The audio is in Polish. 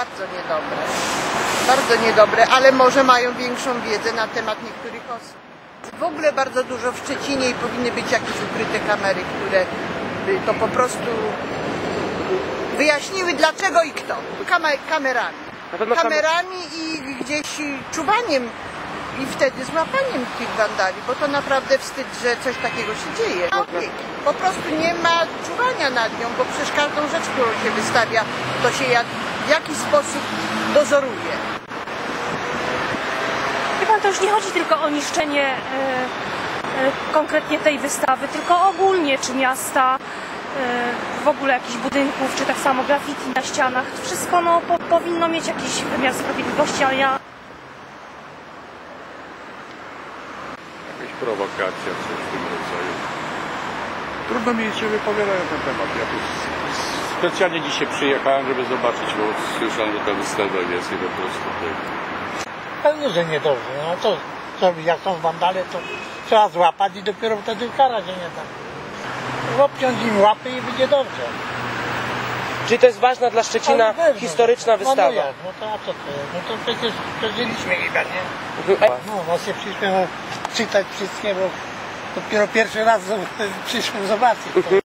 bardzo niedobre. Bardzo niedobre, ale może mają większą wiedzę na temat niektórych osób. W ogóle bardzo dużo w Szczecinie i powinny być jakieś ukryte kamery, które by to po prostu wyjaśniły dlaczego i kto. Kamerami. Kamerami i gdzieś czuwaniem i wtedy złapaniem tych wandali, bo to naprawdę wstyd, że coś takiego się dzieje. Po prostu nie ma czuwania nad nią, bo przecież każdą rzecz, którą się wystawia, to się jak, w jakiś sposób dozoruje. Wie pan, to już nie chodzi tylko o niszczenie e, e, konkretnie tej wystawy, tylko ogólnie, czy miasta, e, w ogóle jakichś budynków, czy tak samo graffiti na ścianach. To wszystko no, po, powinno mieć jakiś wymiar sprawiedliwości, ale ja jakaś prowokacja, coś w tym rodzaju. Trudno mi się wypowiadać na ten temat. Ja tu specjalnie dzisiaj przyjechałem, żeby zobaczyć, bo słyszałem, że ta wystawa jest i po prostu. Pewnie, że niedobrze. No to co, jak są wandale, to trzeba złapać i dopiero wtedy karać, a nie tak. Obciąć im łapy i będzie dobrze. Czyli to jest ważna dla Szczecina Ale pewno. historyczna No, wystawa. no jak, no to a co to jest? No to przecież przeżyliśmy chyba, nie? Mhm. No właśnie przyszliśmy czytać wszystkie, bo dopiero pierwszy raz przyszłem zobaczyć. To.